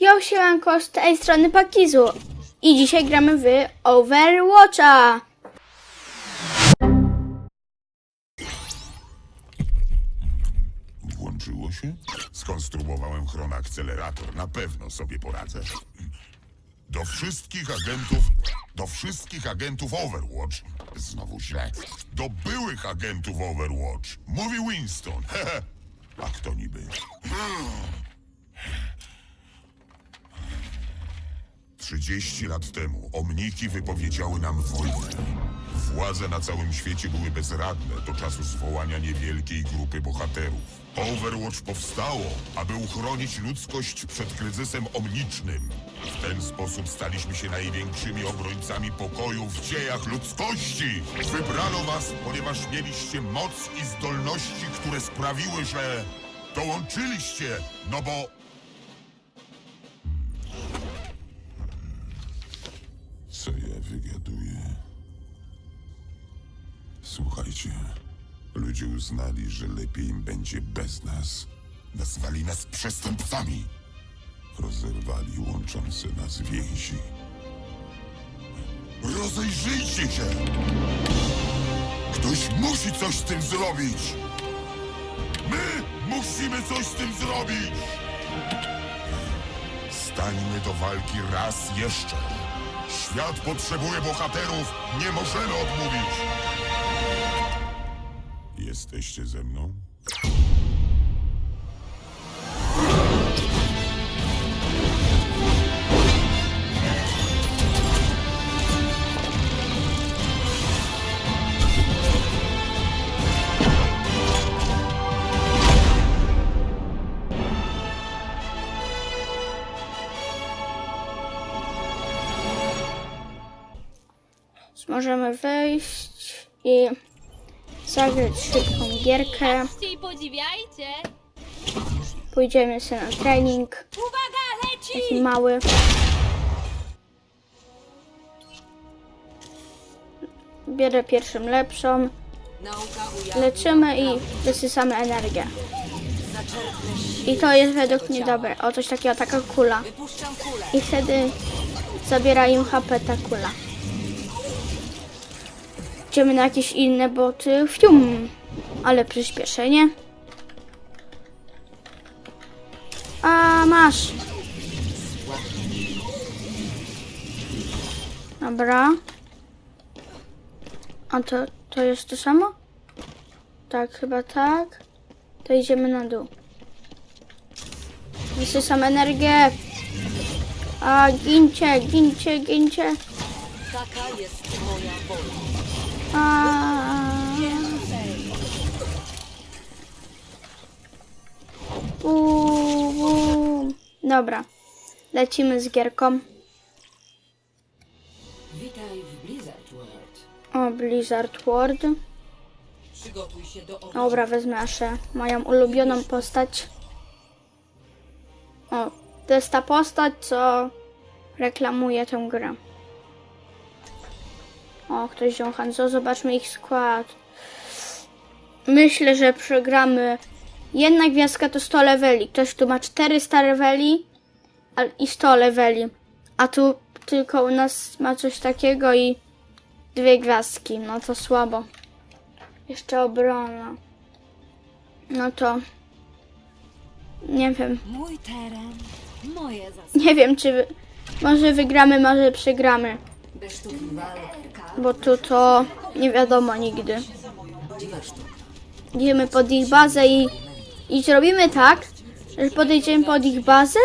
Yo, siemanko, z tej strony Pakizu. I dzisiaj gramy w Overwatcha. Włączyło się? Skonstruowałem chronoakcelerator. Na pewno sobie poradzę. Do wszystkich agentów... Do wszystkich agentów Overwatch... Znowu źle. Do byłych agentów Overwatch. Mówi Winston. A kto niby? Trzydzieści lat temu omniki wypowiedziały nam wojnę. Władze na całym świecie były bezradne do czasu zwołania niewielkiej grupy bohaterów. Overwatch powstało, aby uchronić ludzkość przed kryzysem omnicznym. W ten sposób staliśmy się największymi obrońcami pokoju w dziejach ludzkości. Wybrano was, ponieważ mieliście moc i zdolności, które sprawiły, że dołączyliście, no bo Słuchajcie, ludzie uznali, że lepiej im będzie bez nas. Nazwali nas przestępcami. Rozerwali łączące nas więzi. Rozejrzyjcie się! Ktoś musi coś z tym zrobić! My musimy coś z tym zrobić! Stańmy do walki raz jeszcze. Świat potrzebuje bohaterów, nie możemy odmówić. Jesteście ze mną? Możemy wejść i zagrać szybką gierkę. Pójdziemy sobie na trening. Uwaga, leci! Taki mały. Bierę pierwszą lepszą. Leczymy i wysysamy energię. I to jest według mnie dobre. O, coś takiego, taka kula. I wtedy zabiera im HP ta kula. Idziemy na jakieś inne boty. Fium! Ale przyspieszenie. A, masz. Dobra. A to, to jest to samo? Tak, chyba tak. To idziemy na dół. Wysysam energię. A, gincie, gincie, gincie. Taka jest moja wola. Bum, bum. Dobra. Lecimy z gierką. Witaj w Blizzard World. O, Blizzard World. Przygotuj się do. Dobra, wezmę Aszę, moją ulubioną postać. O, to jest ta postać, co reklamuje tę grę. O, ktoś wziął Hanzo, zobaczmy ich skład. Myślę, że przegramy. Jedna gwiazdka to 100 leveli. Ktoś tu ma 400 leveli i 100 leveli. A tu tylko u nas ma coś takiego i dwie gwiazdki. No to słabo. Jeszcze obrona. No to. Nie wiem. Mój teren, moje zasady. Nie wiem, czy. wy- Może wygramy, może przegramy. Bo tu to nie wiadomo nigdy. Idziemy pod ich bazę i. I zrobimy tak, że podejdziemy pod ich bazę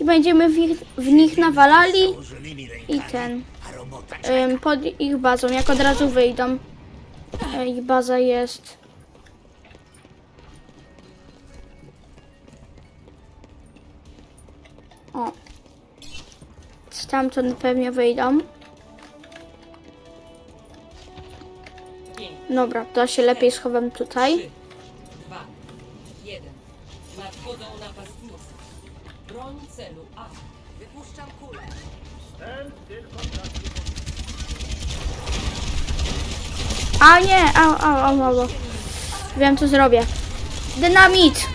i będziemy w, ich, w nich nawalali i ten. ym, pod ich bazą, jak od razu wyjdą. E, Ich baza jest. O. Stamtąd pewnie wyjdą. Dobra, to się lepiej schowam tutaj. Dwa. Jeden. Nadchodzą napastnicy. Broń celu A. Wypuszczam kulę. A nie, au, au, au, au. au. Wiem co zrobię. Dynamit!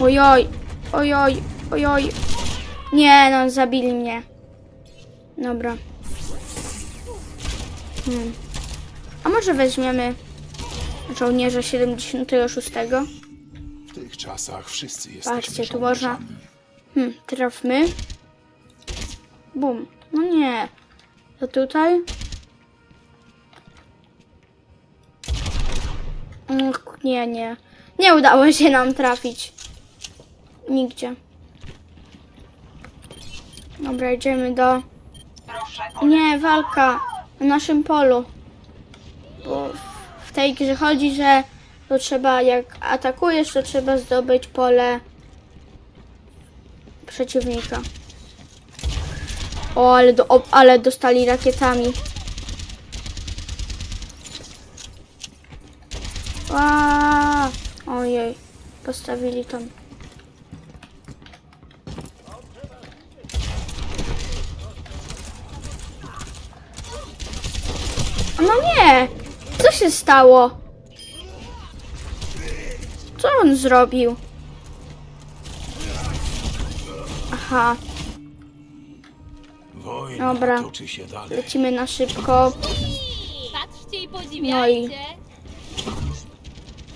Ojoj, ojoj, ojoj. Nie, no, zabili mnie. Dobra. Hmm. A może weźmiemy żołnierza 76? W tych czasach wszyscy jesteśmy Patrzcie, tu można. Hmm, trafmy. Bum. No nie. To tutaj? Och, nie, nie. Nie udało się nam trafić. Nigdzie. Dobra, idziemy do... Nie, walka na naszym polu. Bo w tej grze chodzi, że to trzeba, jak atakujesz, to trzeba zdobyć pole przeciwnika. O, ale, do, o, ale dostali rakietami. Ła! Ojej, postawili tam. No nie! Co się stało? Co on zrobił? Aha, Wojna Dobra. toczy się dalej. lecimy na szybko. Patrzcie i No podziwiajcie.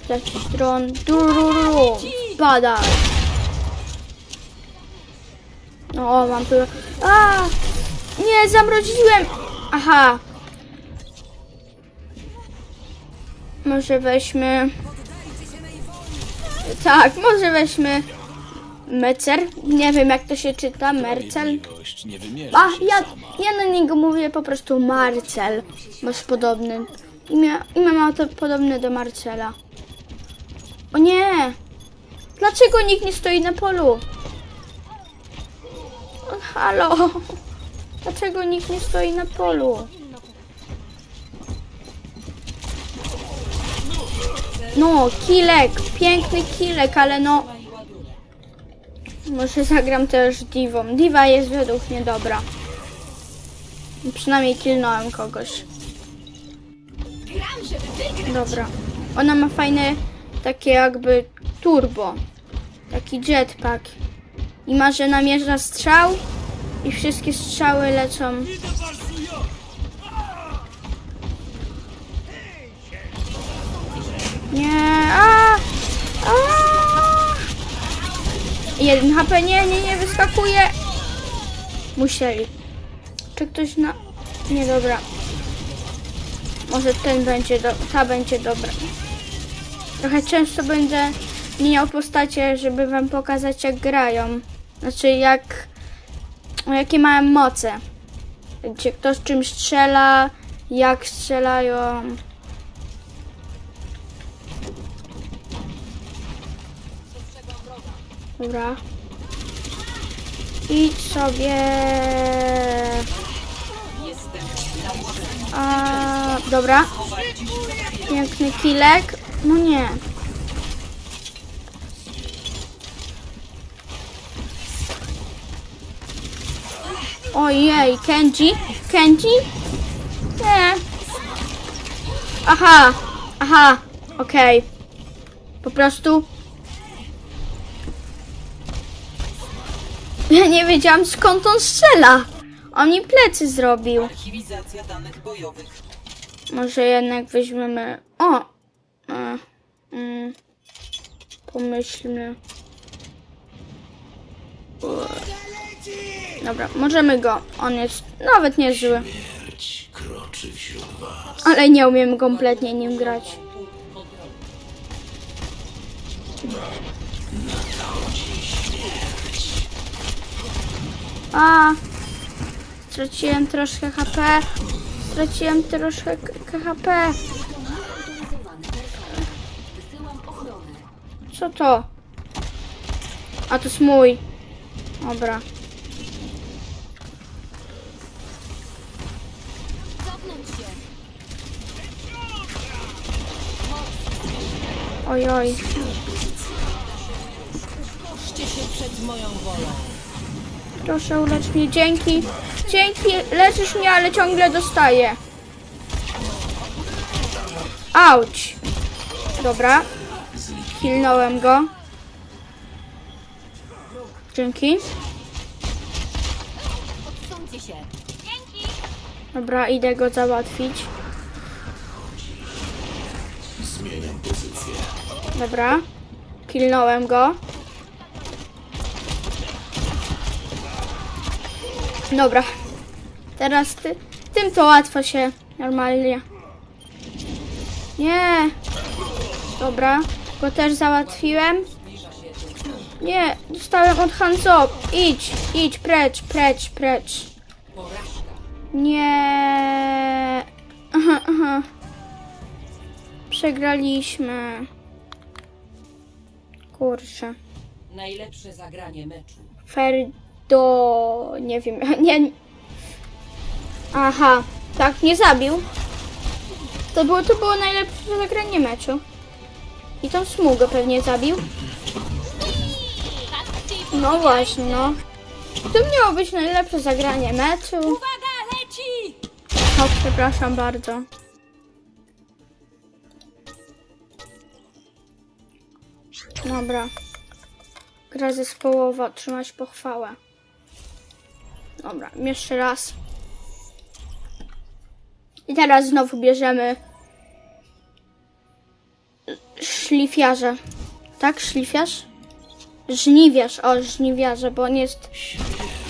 Jakiś dron. Dururu. Badaj. No, mam tu. A! Nie, zamroziłem! Aha. Może weźmy. Tak, może weźmy. Mecer. Nie wiem jak to się czyta. Mercel. A, ja, ja na niego mówię po prostu Marcel, jest podobny. Imię, imię ma to podobne do Marcela. O nie! Dlaczego nikt nie stoi na polu? O, halo! Dlaczego nikt nie stoi na polu? No, kilek, piękny kilek, ale no... Może zagram też Divą. Diva jest według mnie dobra. Przynajmniej kilnąłem kogoś. Dobra. Ona ma fajne takie jakby turbo. Taki jetpack. I ma, że namierza strzał i wszystkie strzały lecą. Nie, a, a. Jeden HP, nie, nie, nie, wyskakuje. Musieli. Czy ktoś na... Nie, dobra. Może ten będzie, do... ta będzie dobra. Trochę często będę miał postacie, żeby wam pokazać jak grają. Znaczy jak... Jakie mają moce. Gdzie kto z czym strzela, jak strzelają. Dobra. Idź sobie. A, dobra. Piękny kilek. No nie. Ojej, Kenji? Kenji? Nie. Aha, aha, okej. Po prostu Ja nie wiedziałam skąd on strzela. On mi plecy zrobił. Archiwizacja danych bojowych. Może jednak weźmiemy. O! E, mm, pomyślmy. Dobra, możemy go. On jest nawet niezły. Śmierć kroczy wśród was. Ale nie umiem kompletnie nim grać. A! Straciłem troszkę HP. Straciłem troszkę HP. Co to? A to jest mój. Dobra. Oj, oj. Się przed moją wolą. Proszę ulecz mnie. Dzięki. Dzięki. Leczysz mnie, ale ciągle dostaję. Auć. Dobra. Kilnąłem go. Dzięki. Odsuńcie się. Dzięki. Dobra, idę go załatwić. Zmieniam pozycję. Dobra. Kilnąłem go. Dobra. Teraz ty, tym to łatwo się normalnie. Nie. Dobra. Go też załatwiłem. Nie. Dostałem od up. Idź. Idź. Precz. Precz. Precz. Nie. Aha, aha. Przegraliśmy. Kurczę. Najlepsze zagranie meczu. Ferdo... Nie wiem. Nie. Aha. Tak, nie zabił. To było, to było najlepsze zagranie meczu. I tą smugę pewnie zabił. No właśnie, no. To miało być najlepsze zagranie meczu. Uwaga, leci! O, przepraszam bardzo. Dobra. Gra zespołowa, trzymać pochwałę. Dobra, jeszcze raz. I teraz znowu bierzemy szlifiarze. Tak, szlifiarz? Żniwiarz, o, żniwiarze, bo on jest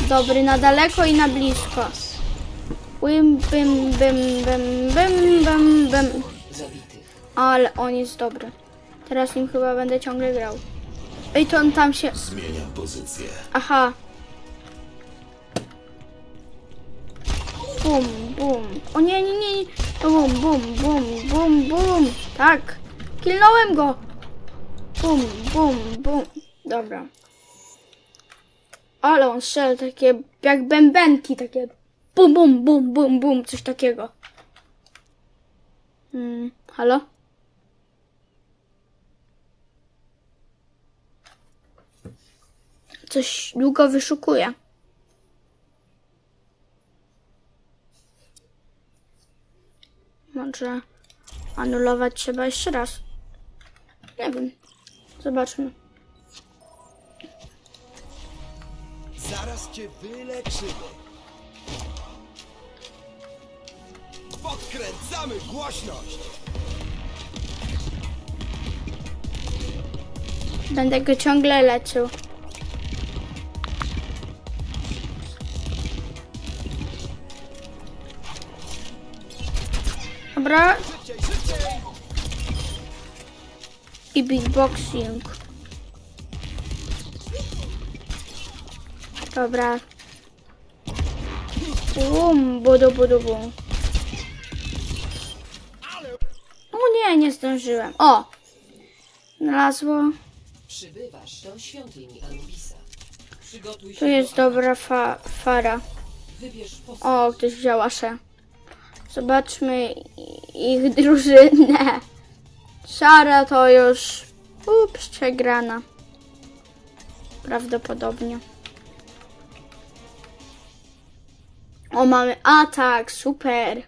dobry na daleko i na blisko. Bim, bim, bim, bim, bim, bim, bim. Ale on jest dobry. Teraz nim chyba będę ciągle grał. Ej, to on tam się... Zmieniam pozycję. Aha. Bum, bum. O nie, nie, nie. Bum, bum, bum, bum, bum. Tak. Kilnąłem go. Bum, bum, bum. Dobra. Ale on strzela takie jak bębenki, takie bum, bum, bum, bum, bum, coś takiego. Hmm, halo? Coś długo wyszukuję. Może anulować trzeba jeszcze raz. Nie wiem. Zobaczmy. Zaraz cię wyleczymy. Podkręcamy głośność. Będę go ciągle leczył. Dobra. I beatboxing. Dobra. Bum, budu, budu, bum. O nie, nie zdążyłem. O! Znalazło. Przybywasz do świątyni Anubisa. Przygotuj się Tu jest do... dobra fa fara. Wybierz. O, ktoś wziął aszę. Zobaczmy ich drużynę. Szara to już ups, przegrana. Prawdopodobnie. O, mamy atak, super.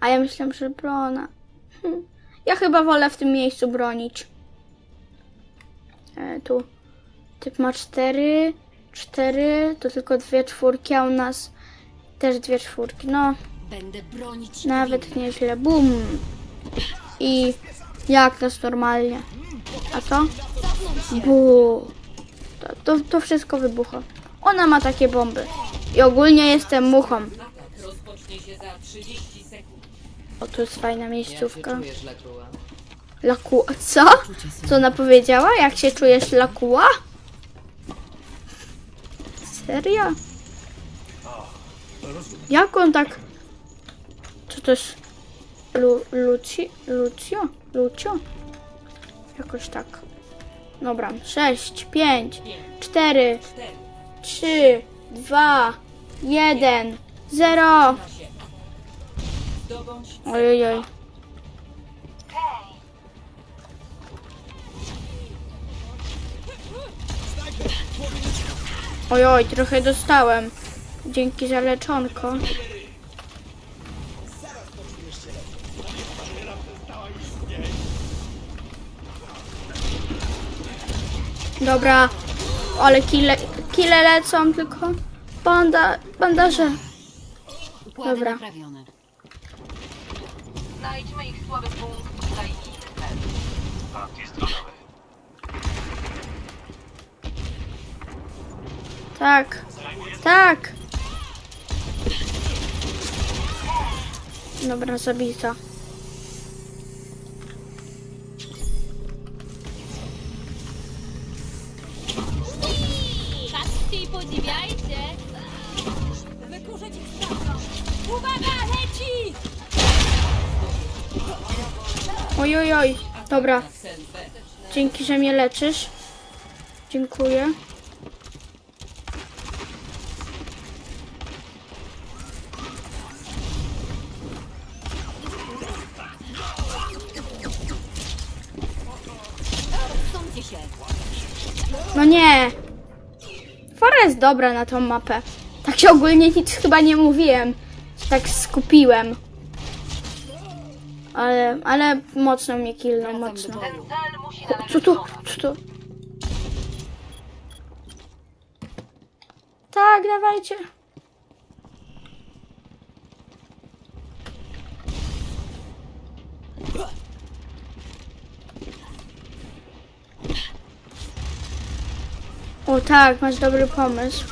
A ja myślałam, że brona. Hm. Ja chyba wolę w tym miejscu bronić. E, tu typ ma cztery, cztery, to tylko dwie czwórki, a u nas też dwie czwórki. No, Będę bronić nawet nieźle. Bum. I jak nas normalnie. A to? Bu. To, to, to wszystko wybucha. Ona ma takie bomby. I ogólnie jestem muchą. Atak rozpocznie się za 30 sekund. O, tu jest fajna miejscówka. czujesz, Lakrua? Laku... Co? Co ona powiedziała? Jak się czujesz, Lakuła? Serio? Jak on tak... Co to jest? Lu... Luci... Lucio? Lucio? Jakoś tak. Dobra. 6, 5, 4, 3, 2, 1, 0. Zdobądź Ojojoj. Ojoj, trochę dostałem. Dzięki za leczonko. Dobra. Ale kile, kile lecą, tylko banda, bandaże. Dobra. naprawione. Znajdźmy ich słaby punkt cel. Tak. Tak. Dobra, zabita. Patrzcie i podziwiajcie! Uwaga, leci! Oj, oj, oj. Dobra. Dzięki, że mnie leczysz. Dziękuję. Nie. Fara jest dobra na tą mapę. Tak się ogólnie nic chyba nie mówiłem. Się Tak skupiłem. Ale, ale mocno mnie Wracam do mocno. Co tu? Co tu? Tak, dawajcie. O tak, masz dobry pomysł.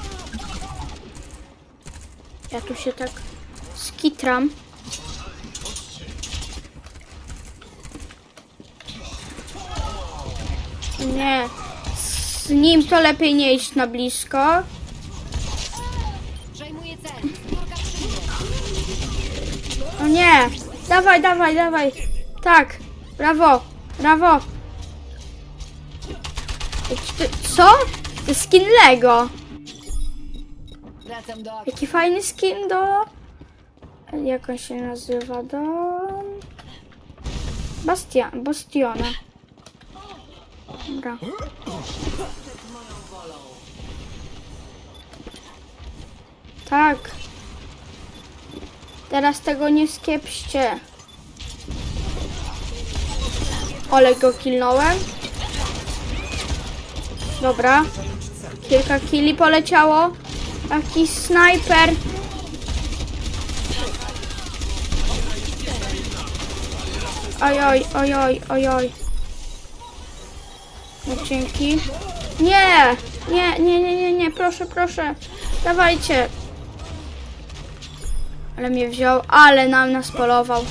Ja tu się tak skitram. Nie. Z nim to lepiej nie iść na blisko. O nie! Dawaj, dawaj, dawaj! Tak! Brawo! Brawo! Co? To jest skin Lego! Wracam do akcji. Jaki fajny skin do... Jak on się nazywa? Do... Bastia... Bastiona. Dobra. Tak. Teraz tego nie skiepście. Ole go killnąłem. Dobra. Kilka killi poleciało. Jakiś snajper. Ojoj, ojoj, ojoj. No dzięki. Nie! Nie, nie, nie, nie, nie, proszę, proszę. Dawajcie. Ale mnie wziął, ale nam nas polował.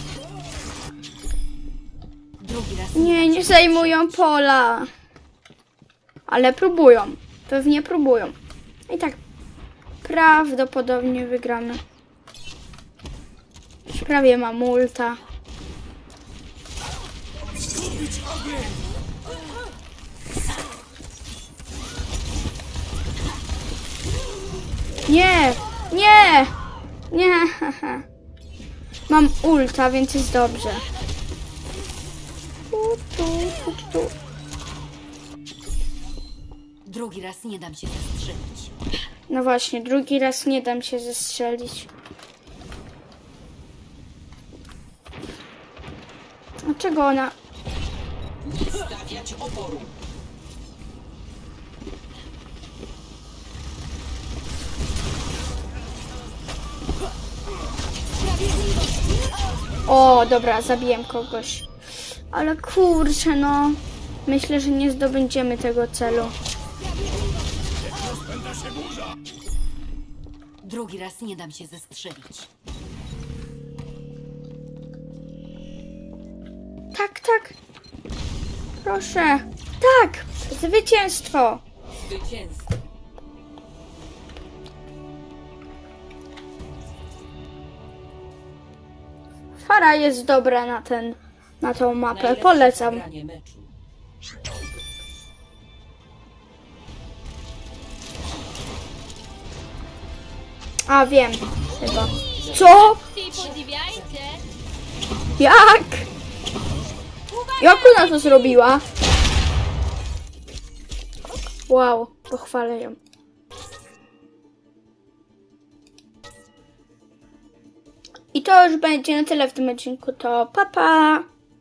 Nie, nie zajmują pola. Ale próbują. Pewnie próbują. I tak prawdopodobnie wygramy. Prawie mam ulta. Nie! Nie! Nie! Mam ulta, więc jest dobrze. Tu, tu, tu, tu. Drugi raz nie dam się zastrzelić. No właśnie, drugi raz nie dam się zestrzelić. Dlaczego ona... O, dobra, zabiłem kogoś. Ale kurczę, no. Myślę, że nie zdobędziemy tego celu. Drugi raz nie dam się zestrzelić. Tak, tak. Proszę. Tak. Zwycięstwo. Zwycięstwo. Fara jest dobra na ten, na tą mapę. Najlepsze Polecam. meczu. A wiem. Chyba. Co? Jak? Jak ona to zrobiła? Wow, pochwalę ją. I to już będzie na tyle w tym odcinku. To papa. Pa.